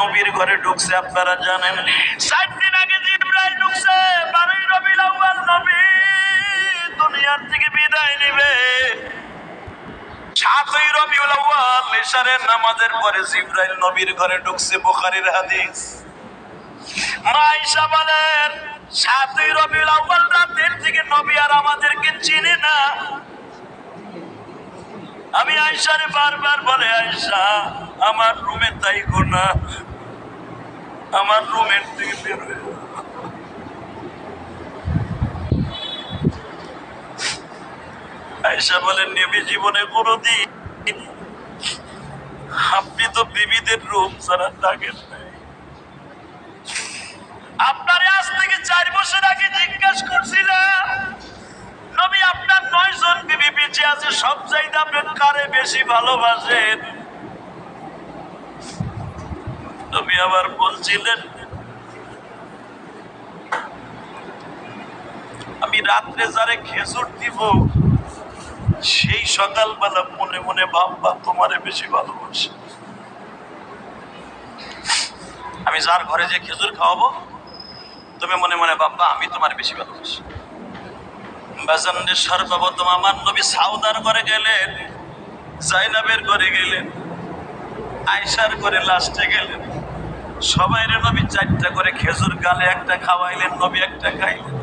নবীর ঘরে ঢুকছে, আপনারা জানেন। ষাট দিন আগে জিব্রাইল ঢুকছে, বারোই রবিউল আউয়াল নবী দুনিয়ার থেকে বিদায় নেবে। সাতই রবিউল আউয়াল, এশারের নামাজের পরে জিব্রাইল নবীর ঘরে ঢুকছে, বুখারীর হাদিস। মা আয়েশা বলেন, সাতই রবিউল আউয়াল রাতের থেকে নবী আর আমাদেরকে চিনে না। আমি আয়সারে বারবার বলে আয়সা আমার রুমে তাই গোনা আমার রুমের থেকে বের হয়ে আয়সা বলেন নেবি জীবনে কোনোদিন আপনি তো বিবিদের রূপ ছাড়া থাকেন। আপনারে আজ থেকে চার বছর আগে জিজ্ঞাসা করছিলাম, নবী, আপনার নয় জন বিবি বেঁচে আছে, সব চাইতে আপনি কারে বেশি ভালোবাসেন? নবী আবার বলছিলেন, আমি রাত্রে যারে খেজুর দিব, সেই সকালবেলা মনে মনে ভাববা তোমারে বেশি ভালোবাসি। আমি যার ঘরে যে খেজুর খাওয়াবো, তুমি মনে মনে ভাববা আমি তোমার বেশি ভালোবাসি। বাজানরে সর্বপ্রথম আমার নবী সাউদার ঘরে গেলেন, জাইনাবের ঘরে গেলেন আয়সার ঘরে লাস্টে গেলেন। সবাই নবী, চারটা করে খেজুর গালে একটা খাওয়াইলেন, নবী একটা খাইলেন।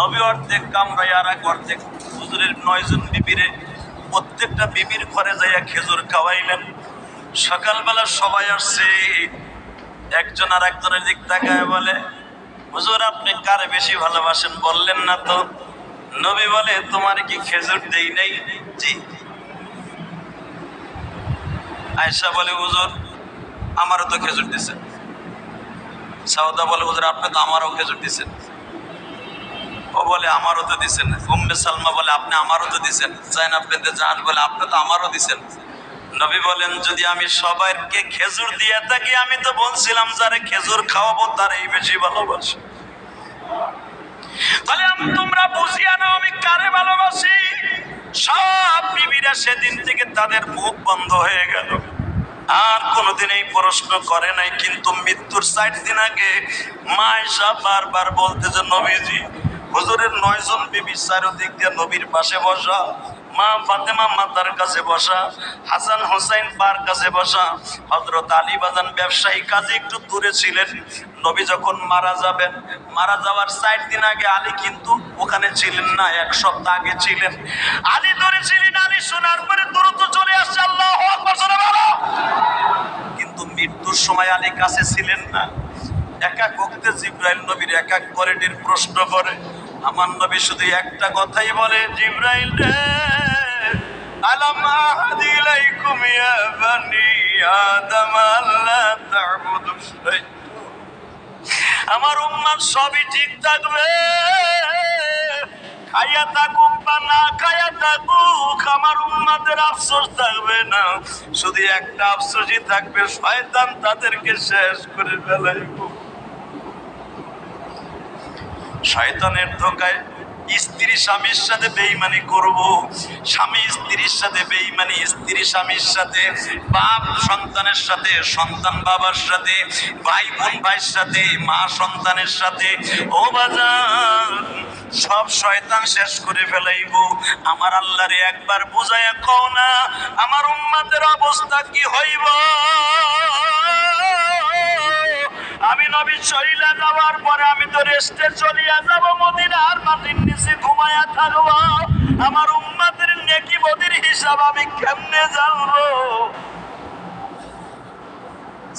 নবী অর্ধেক কামরাই আর এক অর্ধেক হুজুরের নয়জন বিবিরে প্রত্যেকটা বিবির ঘরে যাইয়া খেজুর খাওয়াইলেন। সকালবেলা সবাই আসছে, একজন আর একজনের দিক তাকায় বলে, হুজুর, আপনি কার বেশি ভালোবাসেন? বললেন না তো। নবী বলে, তোমার কি খেজুর দেই নাই? জি। আয়সা বলে, হুজুর, আমারও তো খেজুর দিছেন সাউদা বলে, হুজুর, আপনি তো আমারও খেজুর দিছেন। ও বলে, আমারও তো দিছেন। উম্মে সালমা বলে, আপনি আমারও তো দিছেন। জাইনাব বিনতে জাহান বলে, আপনি তো আমারও দিছেন। নবী বলেন, যদি আমি সবাইকে খেজুর দিয়ে থাকি, আমি তো বলছিলাম, যারে খেজুর খাওয়াবো, তারই বেশি ভালোবাসি। তাহলে আম- তোমরা বুঝিয়া নাও, আমি কারে ভালোবাসি? সব বিবিরা সেদিন থেকে তাদের মুখ বন্ধ হয়ে গেল। আর কোনোদিন এই প্রশ্ন করে নাই, কিন্তু মৃত্যুর ষাট দিন আগে মায়েশা বারবার বলতেছে নবীজি, হুজুরের নয়জন বিবি চারোদিক দিয়ে নবীর পাশে বসা, মা ফাতেমা মাতার কাছে বসা, হাসান হোসেন পার কাছে বসা হজরত আলী বাজান ব্যবসায়ী কাজে একটু দূরে ছিলেন। নবী যখন মারা যাবেন, মারা যাওয়ার ষাট দিন আগে আলী কিন্তু ওখানে ছিলেন না, এক সপ্তাহ আগে ছিলেন। আলী দূরে ছিলেন, আলী শোনার পরে দ্রুত চলে আসছে আল্লাহ আকবার জোরে বলো। কিন্তু মৃত্যুর সময় আলী কাছে ছিলেন না। এক এক জিব্রাইল নবীর এক এক করেটির প্রশ্ন করে, আমার নবী শুধু একটা কথাই বলে, জিব্রাইল রে আমার উম্মাদ সবই ঠিক থাকবে। খাইয়া থাকুক বা না খাইয়া থাকুক আমার উন্মাদের আফসোস থাকবে না। শুধু একটা আফসোসই থাকবে, শয়তান তাদেরকে শেষ করে ফেলাইব। শয়তানের ধোকায় স্ত্রী স্বামীর সাথে বেইমানি করব, স্বামী স্ত্রীর সাথে বেইমানি, স্ত্রী স্বামীর সাথে, বাপ সন্তানের সাথে, সন্তান বাবার সাথে, ভাই বোন ভাইয়ের সাথে, মা সন্তানের সাথে, ও বাজান, সব শয়তান শেষ করে ফেলাইব। আমার আল্লাহরে একবার বুঝাইয়া কও না, আমার উম্মাদের অবস্থা কি হইব? আমি নবী চলিলা যাওয়ার পরে আমি তো রেস্টে চলিয়া যাব মদিনার মাটির নিচে ঘুমায়া থাকব। আমার উম্মাদের নেকি বদির হিসাব আমি কেমনে জানব?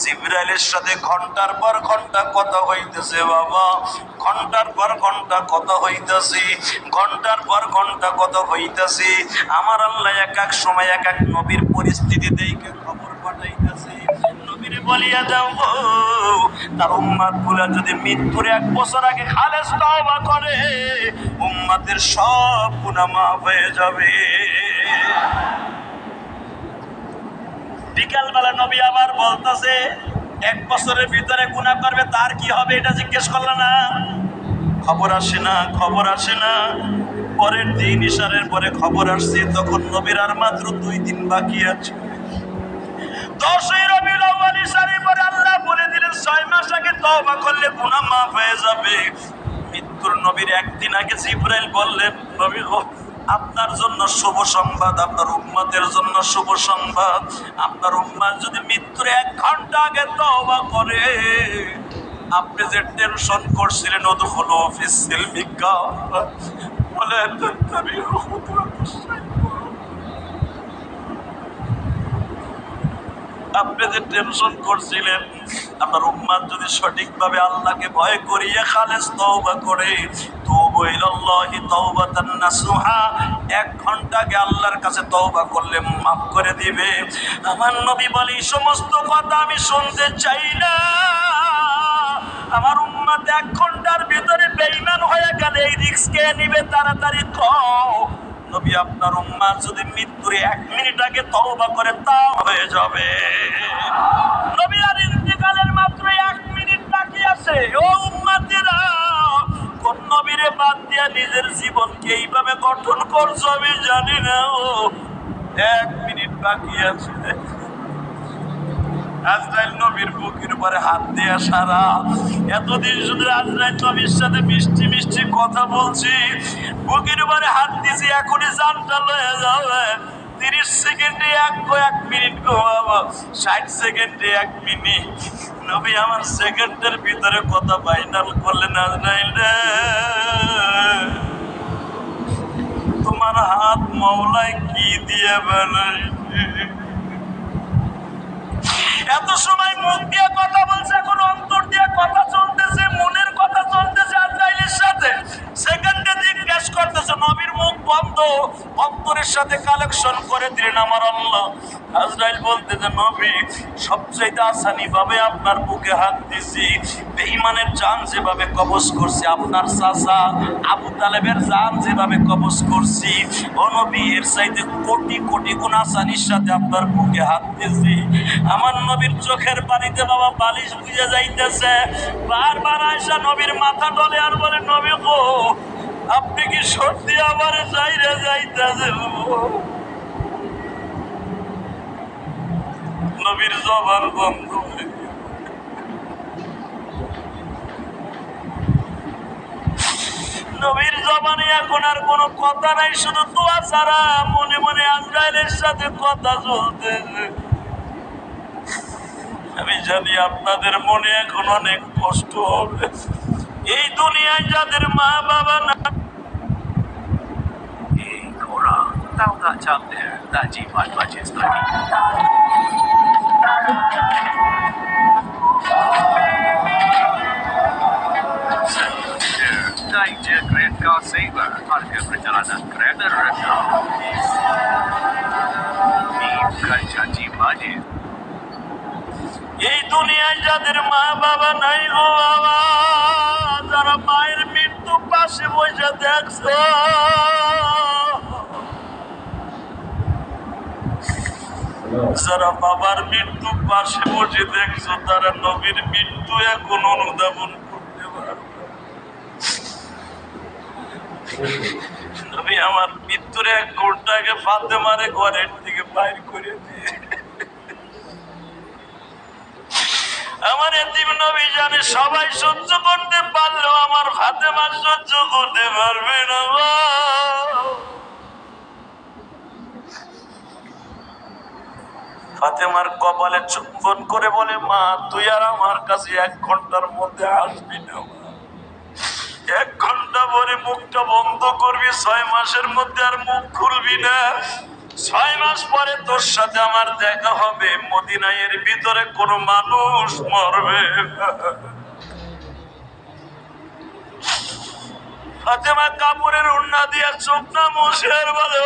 জিব্রাইলের সাথে ঘণ্টার পর ঘণ্টা কথা হইতেছে বাবা। ঘণ্টার পর ঘণ্টা কথা হইতাছে। ঘণ্টার পর ঘণ্টা কথা হইতাছে। আমার আল্লাহ এক এক সময় এক এক নবীর পরিস্থিতি দেখে খবর বলিয়া দাও তার উম্মাদগুলা যদি মৃত্যুর এক বছর আগে খালেস তওবা করে, উম্মাদের সব গুনাহ মাফ হয়ে যাবে। বিকালবেলা নবী আবার বলতেছে, এক বছরের ভিতরে গুনাহ করবে, তার কি হবে এটা জিজ্ঞেস করল না? খবর আসে না, খবর আসে না। পরের দিন ইশারের পরে খবর আসছে, তখন নবীর আর মাত্র দুই দিন বাকি আছে। দশই রবিউল আউয়াল ইশারের পরে আল্লাহ বলে তওবা করলে গুনাহ মাফ মৃত্যুর নবীর একদিন আগে জিব্রাইল বললেন, নবী আপনার জন্য শুভ সংবাদ, আপনার উম্মতের জন্য শুভ সংবাদ। আপনার উম্মাদ যদি মৃত্যুর এক ঘণ্টা আগে তওবা করে, আপনি যে টেনশন করছিলেন ওদু হলো অফিস সিলমিকা বলে আপনি যে টেনশন করছিলেন আপনার উম্মাদ যদি সঠিকভাবে আল্লাহকে ভয় করিয়ে খালেস তওবা করে তুবু ইলাল্লাহি তাওবাতান নাসুহা। এক ঘণ্টা আগে আল্লাহর কাছে তওবা করলে মাফ করে দিবে। আমার নবী বলে সমস্ত কথা আমি শুনতে চাই না। আমার উম্মাদ এক ঘণ্টার ভিতরে বেঈমান হয়ে গেলে এই রিস্ক কে নিবে? তাড়াতাড়ি কও। নবী, আপনার উম্মাদ যদি মৃত্যুর এক মিনিট আগে তওবা করে তা হয়ে যাবে। নবী আর মাত্র এক মিনিট বাকি আছে। ও কোন নবীরে বাদ দিয়া নিজের জীবনকে এইভাবে গঠন করছ আমি জানি না, ও। এক মিনিট বাকি আছে। আজরাইল নবীর বুকের উপরে হাত দিয়ে সারা। এতদিন শুধু আজরাইল নবীর সাথে মিষ্টি মিষ্টি কথা বলছি। বুকের উপরে হাত দিছি, এখনই জানটা লয়ে যাবে তিরিশ সেকেন্ডে এক এক মিনিট গো ষাট সেকেন্ডে এক মিনিট। নবী আমার সেকেন্ডের ভিতরে কথা ফাইনাল করলেন আজরাইল রে তোমার হাত মাওলায় কি দিয়ে বানাইছে এত সময় মুখ দিয়ে কথা বলছে, এখন অন্তর দিয়ে কথা চলতেছে, মনের আজরাইলের সাথে সেকেন্ডে দিক ক্যাশ করতেছে, নবীর মুখ বন্ধ। অন্তরের সাথে কালেকশন করে দিলেন আমার আল্লাহ। আজরাইল বলতেছে নবী সবচেয়ে আসানি ভাবে আপনার বুকে হাত দিছি। বেঈমানের জান যেভাবে কবজ করছে, আপনার চাচা আবু তালেবের জান যেভাবে কবজ করছি, ও নবী, এর চাইতে কোটি কোটি গুণ আসানির সাথে আপনার বুকে হাত দিছি। আমার নবীর চোখের পানিতে বাবা বালিশ বুঝে যাইতেছে। বারবার আয়সা নবীর মাথা ডলে আর বলে নবী গো, আপনি কি সত্যি আমার যাইরে যাইতেছে নবীর জবান বন্ধ নবীর জবানে এখন আর কোনো কথা নাই, শুধু দোয়া ছাড়া মনে মনে আজরাইলের সাথে কথা চলতেছে। আমি জানি আপনাদের মনে এখন অনেক কষ্ট হবে। এই দুনিয়ায় যাদের মা বাবা না Hey, Cora, thou that up there, that G5 budget's ready. Danger Great Car Saver, Target Perjalanan Kereta Retro. Team Culture Team Budget. এই দুনিয়ায় যাদের মা বাবা নাই গো বাবা যারা বাবার মৃত্যু পাশে বসে দেখছ তারা নবীর মৃত্যু এখন অনুধাবন করতে পারবে। নবী আমার মৃত্যুর এক ঘন্টাকে ফাতে মারে ঘরের দিকে বাইর করে দিয়ে আমার সবাই সহ্য করতে আমার সহ্য করতে পারবে না ফাতেমার কপালে চুম্বন করে বলে, মা, তুই আর আমার কাছে এক ঘণ্টার মধ্যে আসবি না। এক ঘণ্টা পরে মুখটা বন্ধ করবি, ছয় মাসের মধ্যে আর মুখ খুলবি না ছয় মাস পরে তোর সাথে আমার দেখা হবে। মদিনায়ের ভিতরে কোনো মানুষ মরবে। ফাতেমা কাপড়ের উন্না দিয়া চোখ না মুছের বলে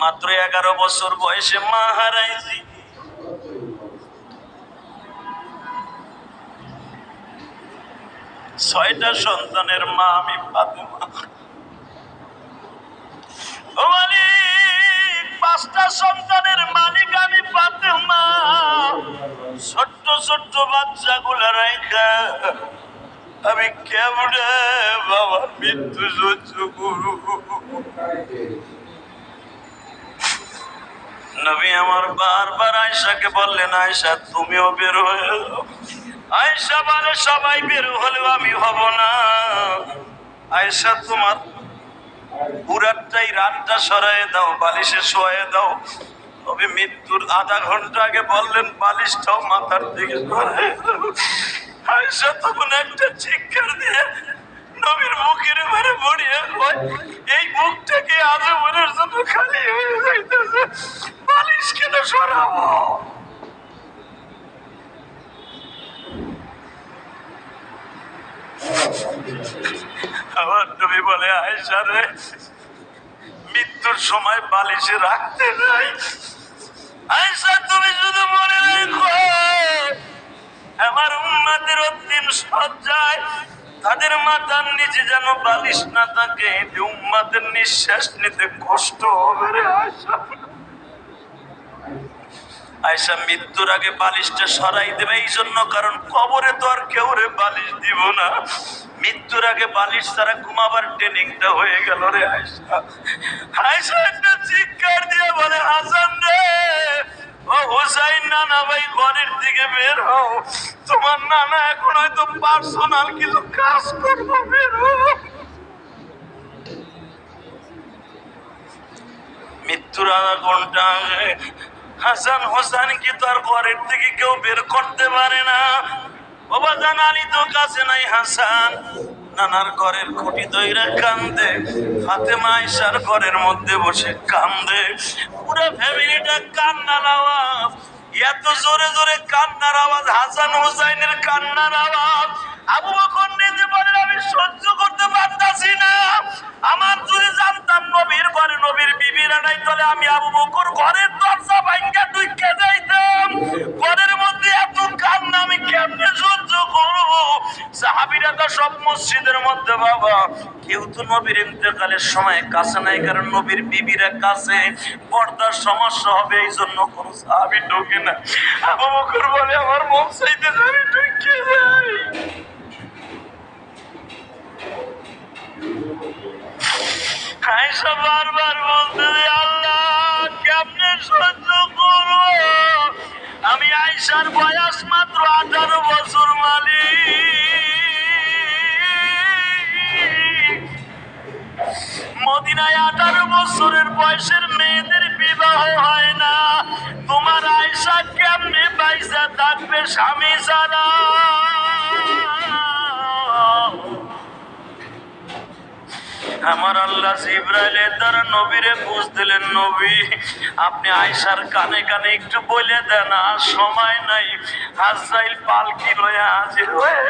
মাত্র এগারো বছর বয়সে মা হারাইছি। ছয়টা সন্তানের মা আমি ফাতেমা মালিক, পাঁচটা সন্তানের মালিক আমি ফাতেমা ছোট্ট ছোট্ট বাচ্চাগুলো রাইখা। আমি কেমনে বাবার মৃত্যু সহ্য করব? নবী আমার বারবার আয়সাকে বললেন আয়সা তুমিও বের হয়ে আয়সা বলে, সবাই বের হলেও আমি হব না। আয়সা তোমার পুরাটাই রাতটা সরাই দাও, বালিশে শোয়ে দাও। তবে মৃত্যুর আধা ঘণ্টা আগে বললেন, বালিশটাও মাথার দিকে আয়সা তখন একটা চিৎকার দিয়ে নবীর মুখের মারে বড়িয়ে কয়, এই মুখটাকে আজীবনের জন্য খালি হয়ে যাইতেছে। বালিশ কেন সরাবো? আমার নবী বলে আয়সা রে, মৃত্যুর সময় বালিশে রাখতে নাই। আয়সা তুমি শুধু মনে রেখো। আমার উম্মাদের অন্তিম সজ্জায় তাদের মাথার নিচে যেন বালিশ না থাকে। উম্মাদের নিঃশ্বাস নিতে কষ্ট হবে রে আয়সা আয়সা মৃত্যুর আগে বালিশটা সরাই দেবে এই জন্য কারণ কবরে তো আর কেউ রে বালিশ দিব না। মৃত্যুর আগে বালিশ ছাড়া ঘুমাবার ট্রেনিংটা হয়ে গেল রে আয়সা। আয়সা একটা চিৎকার দিয়ে বলে, হাসান রে, ও হুসাইন নানা ভাই ঘরের দিকে বের হও। তোমার নানা এখন হয়তো পার্সোনাল কিছু কাজ করব, বের হও। মৃত্যুর আধা ঘণ্টা হাসান হোসান কি তার ঘরের থেকে কেউ বের করতে পারে না? বাবা জানালি তো কাছে নাই হাসান। নানার ঘরের খুঁটি দইরা কান্দে হাতে মাইশার ঘরের মধ্যে বসে কান্দে। পুরো ফ্যামিলিটা কান্নার আওয়াজ। এত জোরে জোরে কান্নার আওয়াজ, হাসান হুসাইনের কান্নার আওয়াজ। আবু বকর নিজে বলেন, আমি সহ্য করতে পারতাছি না। আমার যদি জানতাম নবীর ঘরে নবীর বিবিরা নাই, তাহলে আমি আবু বকর ঘরের দরজা ভাঙ্গা ঢুকে যাইতাম। ঘরের মধ্যে এত কান্না, আমি কেমনে সহ্য করব? সাহাবিরা তো সব মসজিদের মধ্যে, বাবা কেউ নবীর সময় কাছে নাই, কারণ নবীর বিবিরা কাছে পর্দার সমস্যা হবে এই জন্য সাহাবি না। আবু বকর বলে, আমার মন চাইতে আমি ঢুকে যাই আয়সা বারবার বলতে আল্লাহ, কেমনে সহ্য আমি আয়সার বয়স মাত্র আঠারো বছর মদিনায় আঠারো বছরের বয়সের মেয়েদের বিবাহ হয় না। তোমার আয়সা কেমনে পয়সা থাকবে স্বামী ছাড়া আমার আল্লাহ জিব্রাইলের দ্বারা নবীরে বুঝ দিলেন, নবী, আপনি আয়সার কানে কানে একটু বলে দেন, আর সময় নাই। আজরাইল পালকি লয়ে হাজির হয়ে